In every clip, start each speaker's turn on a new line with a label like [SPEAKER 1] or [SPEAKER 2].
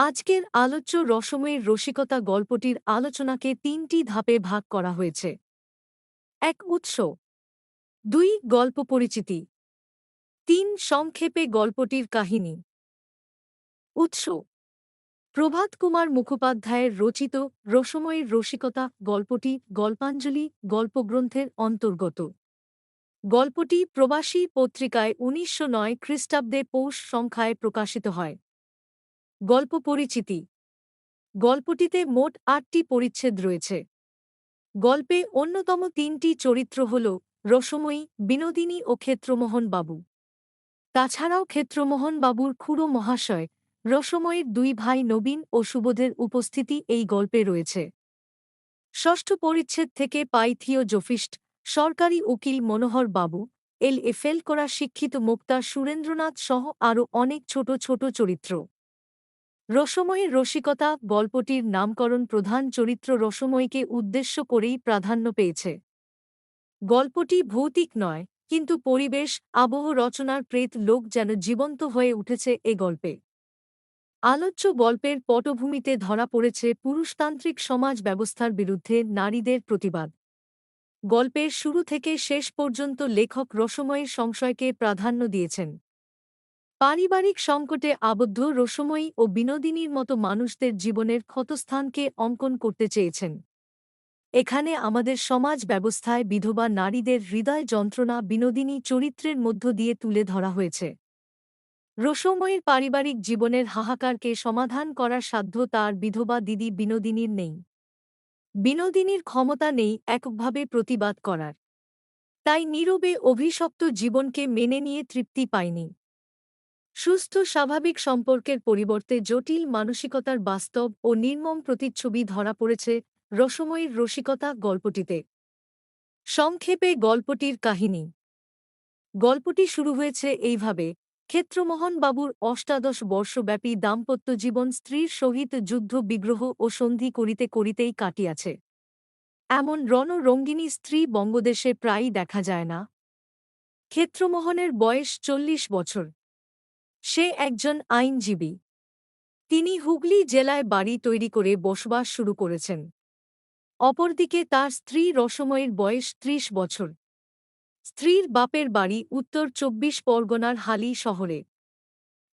[SPEAKER 1] আজকের আলোচ্য রসময়ের রসিকতা গল্পটির আলোচনাকে তিনটি ধাপে ভাগ করা হয়েছে। এক উৎস। দুই গল্প পরিচিতি। তিন সংক্ষেপে গল্পটির কাহিনী। উৎস। প্রভাত কুমার মুখোপাধ্যায়ের রচিত রসময়ের রসিকতা গল্পটি গল্পাঞ্জলি গল্পগ্রন্থের অন্তর্গত। গল্পটি প্রবাসী পত্রিকায় উনিশশো নয় খ্রিস্টাব্দে পৌষ সংখ্যায় প্রকাশিত হয়। গল্প পরিচিতি। গল্পটিতে মোট আটটি পরিচ্ছেদ রয়েছে। গল্পে অন্যতম তিনটি চরিত্র হল রসময়ী, বিনোদিনী ও ক্ষেত্রমোহন বাবু। তাছাড়াও ক্ষেত্রমোহন বাবুর খুড়ো মহাশয়, রসময়ের দুই ভাই নবীন ও সুবোধের উপস্থিতি এই গল্পে রয়েছে। ষষ্ঠ পরিচ্ছেদ থেকে পাই থিও জোফিস্ট সরকারি উকিল মনোহর বাবু, এল এ ফেল করা শিক্ষিত মুক্তা সুরেন্দ্রনাথ সহ আরও অনেক ছোট ছোট চরিত্র। রসময়ের রসিকতা গল্পটির নামকরণ প্রধান চরিত্র রসময়ীকে উদ্দেশ্য করেই প্রাধান্য পেয়েছে। গল্পটি ভৌতিক নয়, কিন্তু পরিবেশ, আবহ রচনার প্রেত লোক যেন জীবন্ত হয়ে উঠেছে এ গল্পে। আলোচ্য গল্পের পটভূমিতে ধরা পড়েছে পুরুষতান্ত্রিক সমাজ ব্যবস্থার বিরুদ্ধে নারীদের প্রতিবাদ। গল্পের শুরু থেকে শেষ পর্যন্ত লেখক রসময়ের সংশয়কে প্রাধান্য দিয়েছেন। পারিবারিক সংকটে আবদ্ধ রসময়ী ও বিনোদিনীর মতো মানুষদের জীবনের ক্ষতস্থানকে অঙ্কন করতে চেয়েছেন। এখানে আমাদের সমাজ ব্যবস্থায় বিধবা নারীদের হৃদয় যন্ত্রণা বিনোদিনী চরিত্রের মধ্য দিয়ে তুলে ধরা হয়েছে। রসময়ের পারিবারিক জীবনের হাহাকারকে সমাধান করার সাধ্য তার বিধবা দিদি বিনোদিনীর নেই। বিনোদিনীর ক্ষমতা নেই এককভাবে প্রতিবাদ করার। তাই নীরবে অভিশপ্ত জীবনকে মেনে নিয়ে তৃপ্তি পায়নি। সুস্থ, স্বাভাবিক সম্পর্কের পরিবর্তে জটিল মানসিকতার বাস্তব ও নির্মম প্রতিচ্ছবি ধরা পড়েছে রসময়ীর রসিকতা গল্পটিতে। সংক্ষেপে গল্পটির কাহিনী। গল্পটি শুরু হয়েছে এইভাবে। ক্ষেত্রমোহন বাবুর অষ্টাদশ বর্ষব্যাপী দাম্পত্য জীবন স্ত্রীর সহিত যুদ্ধ, বিগ্রহ ও সন্ধি করিতে করিতেই কাটিয়াছে। এমন রণরঙ্গিনী স্ত্রী বঙ্গদেশে প্রায়ই দেখা যায় না। ক্ষেত্রমোহনের বয়স চল্লিশ বছর। সে একজন আইনজীবী। তিনি হুগলি জেলায় বাড়ি তৈরি করে বসবাস শুরু করেছেন। অপরদিকে তার স্ত্রী রসময়ের বয়স ত্রিশ বছর। স্ত্রীর বাপের বাড়ি উত্তর চব্বিশ পরগনার হালি শহরে।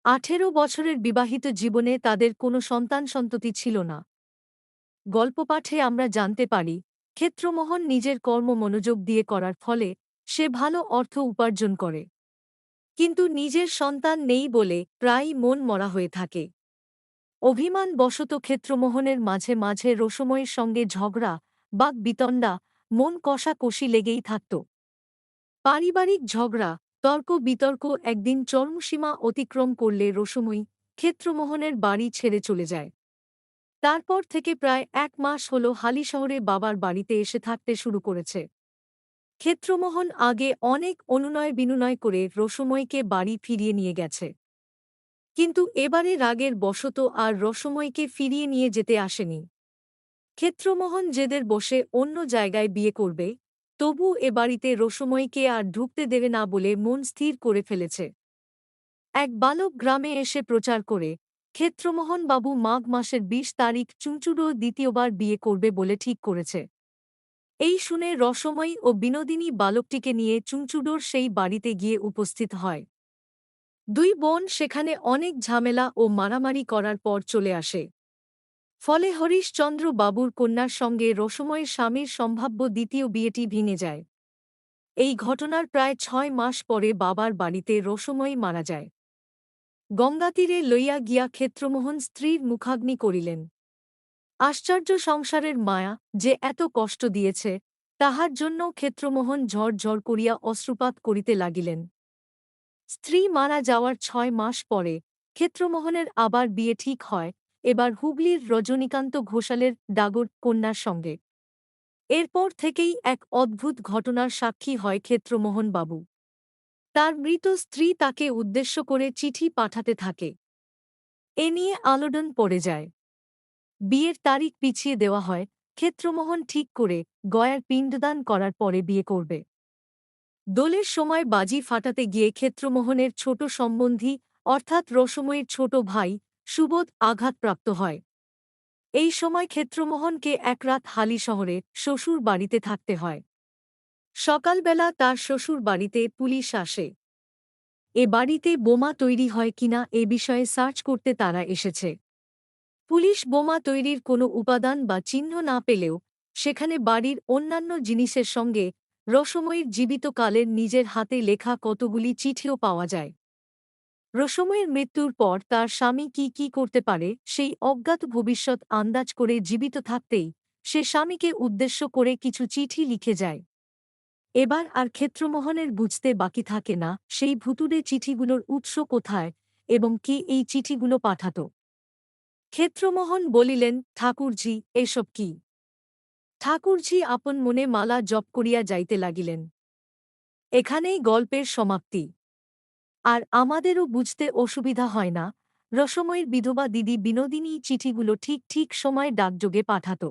[SPEAKER 1] আঠেরো বছরের বিবাহিত জীবনে তাদের কোনো সন্তান সন্ততি ছিল না। গল্পপাঠে আমরা জানতে পারি, ক্ষেত্রমোহন নিজের কর্ম মনোযোগ দিয়ে করার ফলে সে ভালো অর্থ উপার্জন করে। কিন্তু নিজের সন্তান নেই বলে প্রায়ই মন মরা হয়ে থাকে। অভিমান বশত ক্ষেত্রমোহনের মাঝে মাঝে রসময়ের সঙ্গে ঝগড়া, বাক বিতণ্ডা, মন কষাকষি লেগেই থাকত। পারিবারিক ঝগড়া, তর্ক বিতর্ক একদিন চর্মসীমা অতিক্রম করলে রসময়ী ক্ষেত্রমোহনের বাড়ি ছেড়ে চলে যায়। তারপর থেকে প্রায় এক মাস হল হালি শহরে বাবার বাড়িতে এসে থাকতে শুরু করেছে। ক্ষেত্রমোহন আগে অনেক অনুনয় বিনুনয় করে রসময়কে বাড়ি ফিরিয়ে নিয়ে গেছে। কিন্তু এবারে রাগের বশত আর রসময়কে ফিরিয়ে নিয়ে যেতে আসেনি। ক্ষেত্রমোহন যেদের বসে অন্য জায়গায় বিয়ে করবে, তবু এ বাড়িতে রসময়কে আর ঢুকতে দেবে না বলে মন স্থির করে ফেলেছে। এক বালক গ্রামে এসে প্রচার করে ক্ষেত্রমোহন বাবু মাঘ মাসের বিশ তারিখ চুঁচুড়ো দ্বিতীয়বার বিয়ে করবে বলে ঠিক করেছে। এই শুনে রসময়ী ও বিনোদিনী বালকটিকে নিয়ে চুঁচুডোর সেই বাড়িতে গিয়ে উপস্থিত হয়। দুই বোন সেখানে অনেক ঝামেলা ও মারামারি করার পর চলে আসে। ফলে হরিশচন্দ্র বাবুর কন্যার সঙ্গে রসময়ের স্বামীর সম্ভাব্য দ্বিতীয় বিয়েটি ভেঙে যায়। এই ঘটনার প্রায় ছয় মাস পরে বাবার বাড়িতে রসময়ী মারা যায়। গঙ্গাতীরে লইয়া গিয়া ক্ষেত্রমোহন স্ত্রীর মুখাগ্নি করিলেন। আশ্চর্য সংসারের মায়া যে এত কষ্ট দিয়েছে, তাহার জন্য ক্ষেত্রমোহন ঝড় করিয়া অশ্রুপাত করিতে লাগিলেন। স্ত্রী মারা যাওয়ার ছয় মাস পরে ক্ষেত্রমোহনের আবার বিয়ে ঠিক হয়, এবার হুগলির রজনীকান্ত ঘোষালের ডাগর কন্যার সঙ্গে। এরপর থেকেই এক অদ্ভুত ঘটনার সাক্ষী হয় ক্ষেত্রমোহন বাবু তার মৃত স্ত্রী তাকে উদ্দেশ্য করে চিঠি পাঠাতে থাকে। এ নিয়ে আলোড়ন পড়ে যায়। বিয়ের তারিখ পিছিয়ে দেওয়া হয়, ক্ষেত্রমোহন ঠিক করে গয়ার পিণ্ডদান করার পরে বিয়ে করবে। দোলের সময় বাজি ফাটাতে গিয়ে ক্ষেত্রমোহনের ছোট সম্বন্ধী, অর্থাৎ রসময়ের ছোট ভাই, সুবোধ আঘাতপ্রাপ্ত হয়। এই সময় ক্ষেত্রমোহনকে এক রাত হালি শহরে শ্বশুর বাড়িতে থাকতে হয়। সকালবেলা তার শ্বশুর বাড়িতে পুলিশ আসে। এ বাড়িতে বোমা তৈরি হয় কিনা এ বিষয়ে সার্চ করতে তারা এসেছে। পুলিশ বোমা তৈরির কোনো উপাদান বা চিহ্ন না পেলেও সেখানে বাড়ির অন্যান্য জিনিসের সঙ্গে রসময়ীর জীবিতকালের নিজের হাতে লেখা কতগুলি চিঠিও পাওয়া যায়। রসময়ের মৃত্যুর পর তার স্বামী কি কি করতে পারে সেই অজ্ঞাত ভবিষ্যৎ আন্দাজ করে জীবিত থাকতেই সে স্বামীকে উদ্দেশ্য করে কিছু চিঠি লিখে যায়। এবার আর ক্ষেত্রমোহনের বুঝতে বাকি থাকে না সেই ভুতুড়ে চিঠিগুলোর উৎস কোথায় এবং কে এই চিঠিগুলো পাঠাত। ক্ষেত্রমোহন বলিলেন, ঠাকুরজি, এসব কি? ঠাকুরজি আপন মনে মালা জপ করিয়া যাইতে লাগিলেন। এখানেই গল্পের সমাপ্তি। আর আমাদেরও বুঝতে অসুবিধা হয় না রসময়ের বিধবা দিদি বিনোদিনী চিঠিগুলো ঠিক ঠিক সময় ডাকযোগে পাঠাত।